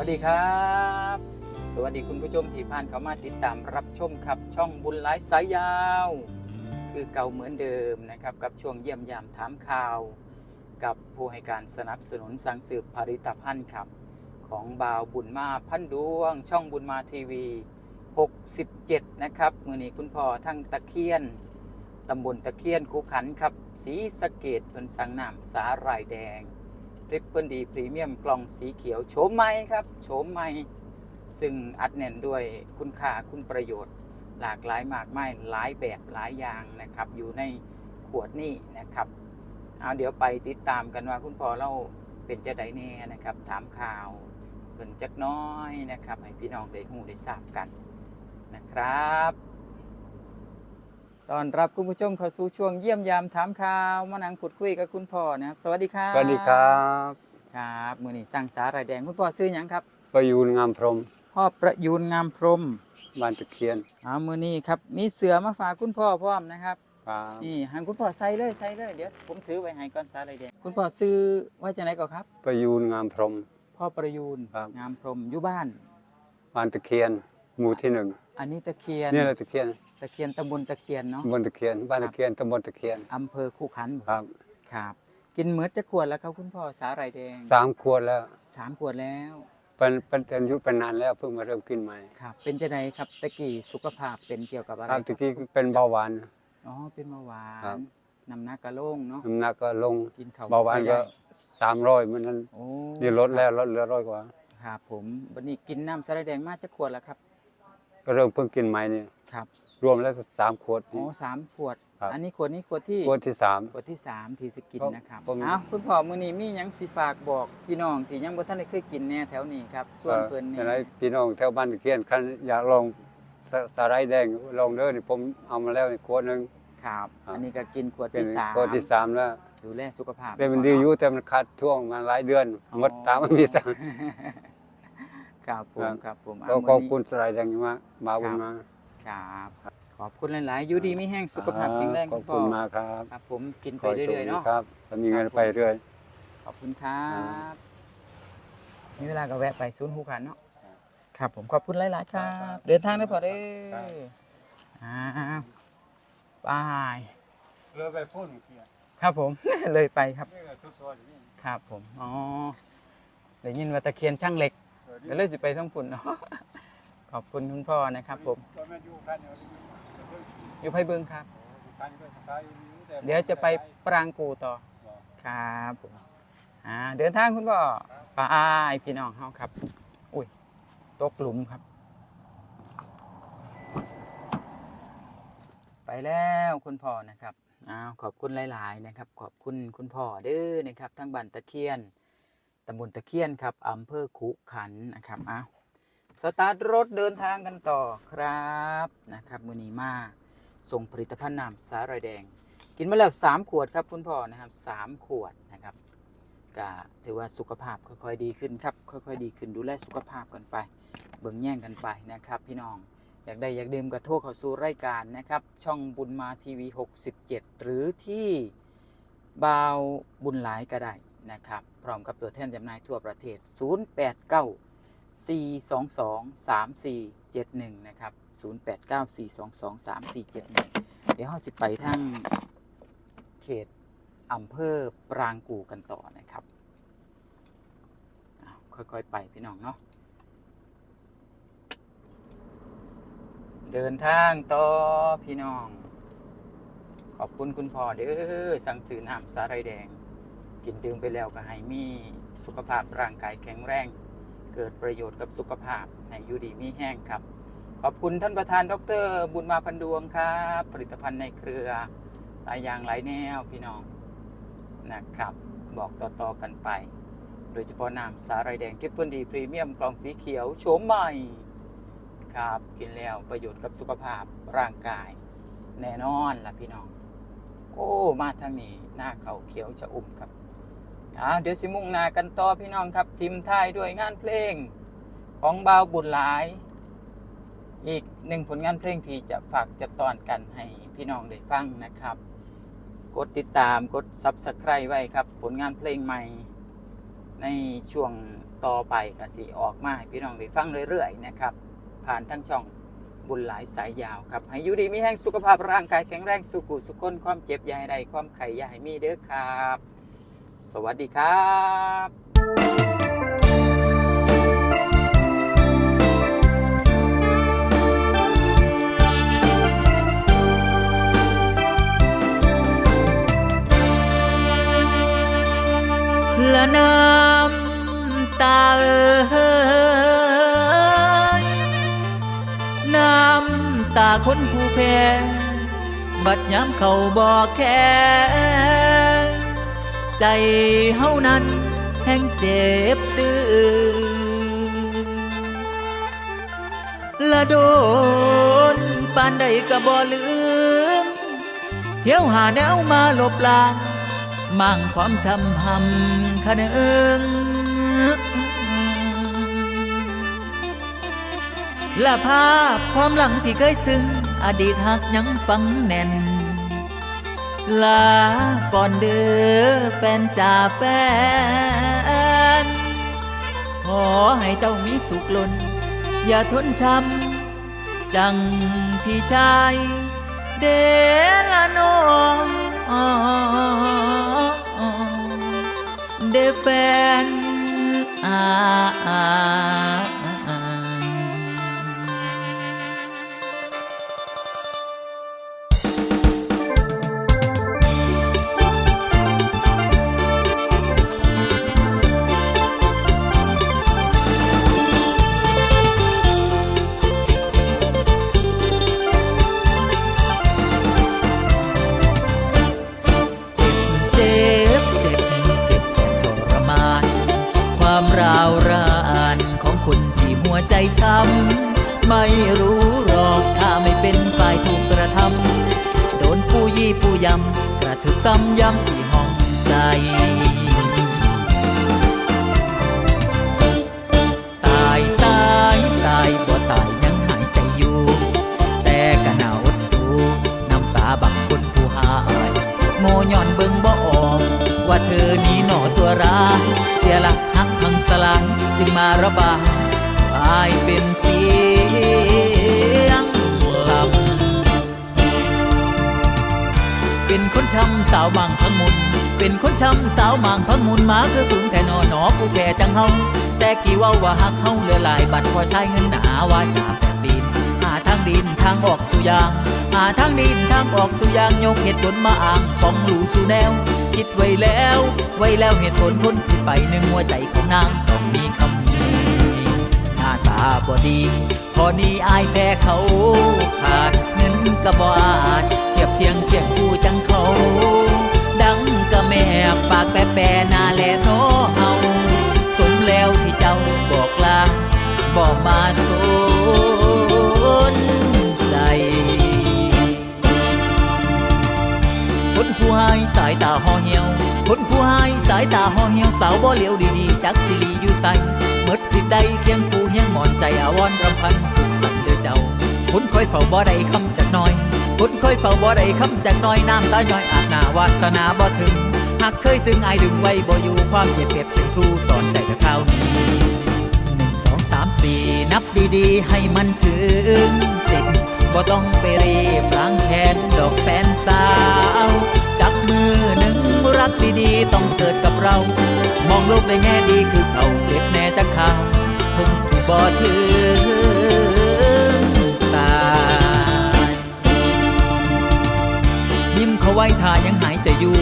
วัสดีครับ สวัสดีคุณผู้ชมที่ผ่านเข้ามาติดตามรับชมครับ ช่องบุญหลายสายยาว คือเก่าเหมือนเดิมนะครับ กับช่วงเยี่ยมยามถามข่าว กับผู้ให้การสนับสนุนสั่งสืบผลิตภัณฑ์ครับ ของบ่าวบุญมาพันดวง ช่องบุญมาทีวี 67 นะครับ มือนี้คุณพ่อทั้งตะเคียนตำบลตะเคียนคูขันครับสีสะเกตเพิ่นสังน้ำสาหร่ายแดง ทริปเปิลดีพรีเมียมกล่องสีเขียวโฉมใหม่ครับโฉมใหม่ ซึ่งอัดแน่นด้วยคุณค่าคุณประโยชน์ หลากหลายมากมายหลายแบบหลายอย่างนะครับ อยู่ในขวดนี้นะครับเอาเดี๋ยวไปติดตามกันว่าคุณพ่อเราเป็นจะไดแน่นะครับ ถามข่าวเพิ่นจักน้อยนะครับ ให้พี่น้องได้หูได้ทราบกันนะครับ ตอนรับคุณผู้ชมเข้าสู่ช่วงเยี่ยมยามถามข่าวมานั่งพูดคุยกับคุณพ่อนะครับสวัสดีครับสวัสดีครับครับมือนี้สั่งสาหร่ายแดงคุณพ่อซื้อหยังครับ ประยูนงามพรหมพ่อประยูนงามพรหมบ้านตะเคียนเอามือนี้ครับมีเสือมาฝากคุณพ่อพร้อมนะครับครับนี่หันคุณพ่อใส่เลยใส่เลยเดี๋ยวผมถือไว้ให้ก่อนสาหร่ายแดงคุณพ่อซื้อไว้จะไหนก่อนครับ ประยูนงามพรหม พ่อประยูนครับ งามพรหมอยู่บ้าน บ้านตะเคียน หมู่ที่หนึ่งอันนี้ตะเคียนนี่แหละตะเคียน ตะเคียนตำบลตะเคียนเนาะตำบลตะเคียนบ้านครับตะเคียนตำบลตะเคียนอำเภอคู่ขันครับครับ กินเหมือดจะขวดแล้วครับคุณพ่อสาหร่ายแดงสามขวดแล้วสามขวดแล้วเป็นเป็นอายุเป็นนานแล้วเพิ่งมาเริ่มกินใหม่ครับ เป็นจะไดครับตะกี้สุขภาพเป็นเกี่ยวกับอะไรครับตะกี้เป็นเบาหวาน อ๋อเป็นเบาหวาครันบ น้ำหนักกระโล่งเนาะน้ำหนักก็ลงกินข้าวเบาหวานไม่ก็ได้สามร้อยมันนั้นโอ้นี่ลดแล้วลดเหลือร้อยกว่า ครับผมวันนี้กินน้ำสาหร่ายแดงมาจะขวดแล้วครับ ก็เริ่มเพิ่งกินใหม่นี่ครับ รวมแล้วสามขวดอ๋อนี่ สามขวด ครับ อันนี้ขวดนี้ขวดที่ขวดที่สาม ขวดที่สามที่สกินครับนะครับผมอ้าวคุณพ่อมื้อนี้มีหยังสิฝากบอกพี่น้องที่ยังบ่ทันได้เคยกินแน่แถวนี้ครับส่วนเพิ่นนี่อะไรพี่น้องแถวบ้านตะเคียนคันอยากลองสสาหร่ายแดงลองเด้อนี่ผมเอามาแล้วนี่ขวดหนึง ครับ ครับ อันนี้ก็กินขวดเป็นที่สามขวดที่สามแล้วดูแลสุขภาพแต่มันดีอยู่แต่มันขาดช่วงมาหลายเดือนหมดตามมันมีตังค์ ครับผมครับครับผมก็อ่าขอบมื้อนี้คุณสาหร่ายแดงมากมาบุญมา ครับ ขอบคุณหลาย ๆ อยู่ดีมีแห้งสุขภาพแข็งแรงขอบพ่คุณมากครับครับ ผมกินขไปอให้โชเรื่คอยๆดีเนาะครับถ้ามีเงินไปเรื่อย ขอบคุณครัครับบมีเวลาก็แวะไปศูนย์หูขันเนาะครับผมขอบคุณหลาย ๆ ครับ เดินทางได้พอเด้ออ้าวบายเรือไปพ่นเกียครับผมเลยไปครับนี่ทุกซอยนี่ครับผมอ๋อได้ยินว่าตะเคียนช่างเหล็กก็เลยสิไปท่องฝุ่นเนาะขอบคุณคุณพ่อนะครับผม อยู่ไพเบิงครับ เดี๋ยวจะไปปรางกูต่อครับผมอ่าเดินทางคุณพ่อไปพี่น้องเฮาครับ อุ้ยตกหลุมครับ ไปแล้วคุณพ่อนะครับอ้าวขอบคุณหลาย ๆ นะครับ ขอบคุณคุณพ่อเด้อนะครับทั้งบ้านตะเคียนตำบลตะเคียนครับอำเภอขุขันธ์นะครับอ้าวสตาร์ทรถเดินทางกันต่อครับนะครับมือนี้มา ส่งผลิตภัณฑ์น้ำสาหร่ายแดง กินมาแล้ว 3 ขวดครับคุณพ่อนะครับ3ขวดนะครับก็ถือว่าสุขภาพค่อยๆดีขึ้นครับค่อยๆดีขึ้นดูแลสุขภาพกันไป เบิ่งแย่งกันไปนะครับ พี่น้องอยากได้อยากดื่มก็โทรเข้าสู่รายการนะครับ ช่องบุญมาทีวี 67 หรือที่บาวบุญหลายก็ได้นะครับ พร้อมกับตัวแทนจำหน่ายทั่วประเทศ 089 422 3471 นะครับ 089 422 3471 เดี๋ยวเราสิไปทางเขตอำเภอปรางกูกันต่อนะครับ ค่อยๆ ไปพี่น้องเนาะ เดินทางต่อพี่น้อง ขอบคุณคุณพ่อเด้อสั่งซื้อน้ำสาหร่ายแดง กินดื่มไปแล้วก็ให้มีสุขภาพร่างกายแข็งแรง เกิดประโยชน์กับสุขภาพให้อยู่ดีมีแห้งครับ อบคุณท่านประธาน ดร บุญมาพันดวงครับ ผลิตภัณฑ์ในเครือหลายอย่างหลายแนวพี่น้องนะครับ บอกต่อๆกันไป โดยเฉพาะน้ำสาหร่ายแดงทริปเปิลดีพรีเมียมกล่องสีเขียวโฉมใหม่ครับกินแล้วประโยชน์กับสุขภาพร่างกาย แน่นอนล่ะพี่น้อง โอ้ มาทางนี้หน้าเขาเขียวจะอุ่มครับอ่าเดี๋ยวสิมุ่งหนากันต่อพี่น้องครับ ทีมไทยด้วยงานเพลง ของบาวบุญหลาย อีกหนึ่งผลงานเพลงที่จะฝากจะตอนกันให้พี่น้องได้ฟังนะครับ กดติดตามกด Subscribe ไว้ครับ ผลงานเพลงใหม่ในช่วงต่อไปก็สิออกมาให้พี่น้องได้ฟังเรื่อยๆนะครับ ผ่านทั้งช่องบุญหลายสายยาวครับ ให้อยู่ดีมีแห้งสุขภาพร่างกายแข็งแรงสุขุสุขคนความเจ็บยาให้ใดความไข่ยาให้มีเด้อครับ สวัสดีครับ ตาคนผู้แพ้บัดย้ำเขาบอกแค่ใจเฮานั้นแห่งเจ็บตื้อละโดนปานใดก็บ่ลืม เที่ยวหาแนวมาลบล้างมั่งความช้ำหำคะเนึง และภาพความหลังที่เคยซึ้งอดีตหักยังฝังแน่น ลาก่อนเด้อแฟนจ่าแฟน ขอให้เจ้ามีสุขล้นอย่าทนช้ำจังพี่ชาย เดลโนเดแฟน ผู้ยี่ผู้ยำกระถึกซ้ำย้ำสี่ห้องใจ ตายตายตายบ่ตายยังหายใจอยู่ แต่ก็น่าอดสูน้ำตาบักคนผู้หายโง่ย้อนเบิ่งบ่ออก ว่าเธอนี้หนอตัวร้ายเสียหลักหักพังสลายจึงมาระบายกลายเป็นเสีย เป็นคนช้ำสาวบางพังมุน เป็นคนช้ำสาวบางพังมุนมาคือสูงแท่นอหนอผู้แก่จังเฮาแต่กี่ว่าว่าหักเฮาเหลือหลายบัตรพอใช้เงินหนาว่าจาแบบดินหาทางดินทางออกสู่ยางหาทางดินทางออกสู่ยางยกเหตุผลมาอ้างป้องหลูสู่แนว คิดไว้แล้ว ไว้แล้วเหตุผลพ้นสิไปหนึ่งหัวใจของนางต้องมีคำนี้หน้าตาบ่ดี พอนี้อายแพ้เขาขาดเงินกระบาจเทียบเทียงเทียงกูจังเขา ดังกะแม่ปากแปะแปะนาแลโนเฮาสมแล้วที่เจ้าบอกลาบอกมาสนใจคนผู้ให้สายตาห่อเหี่ยว คนผู้ให้สายตาห่อเหี่ยวสาวบ่เหลียวดีๆจักสิลีอยู่ใสเม ดสิได้เคียงผู้เฮียงหมอนใจอาวรรำพันสุขสันต์เด้อเจ้าคนคอยเฝ้าบ่ได้คำจากน้อยคนคอยเฝ้าบ่ได้คำจากน้อยน้ำตาย้อยอาจหน้าวาสนาบ่ถึงหากเคยซึ่งอายดึงไว้บ่อยู่ความเจ็บเก็บเป็นครูสอนใจกับข้าวนี้หนึ่งสองสามสี่นับดีๆ ให้มันถึงสิบบ่ต้องไปรีบล้างแขนดอกแฟนสาวจับมือ รักดีๆ ต้องเกิดกับเรา มองโลกในแง่ดีคือเขาเจ็บแน่จะข่าวคงสิบ่ถึงตายยิ้มเขาไว้ถ้ายังหายใจอยู่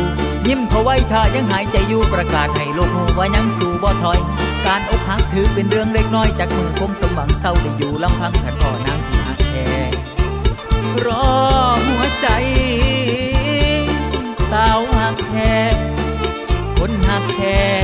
ยิ้มเขาไว้ถ้ายังหายใจอยู่ประกาศให้โลกรู้ว่ายังสู่บ่ถอย การอกหักถือเป็นเรื่องเล็กน้อยจากมือคมสมหวังเศร้าได้อยู่ลำพังถัดพ่อนางที่หักแค่รอหัวใจสาวหักแค่คนหักแค่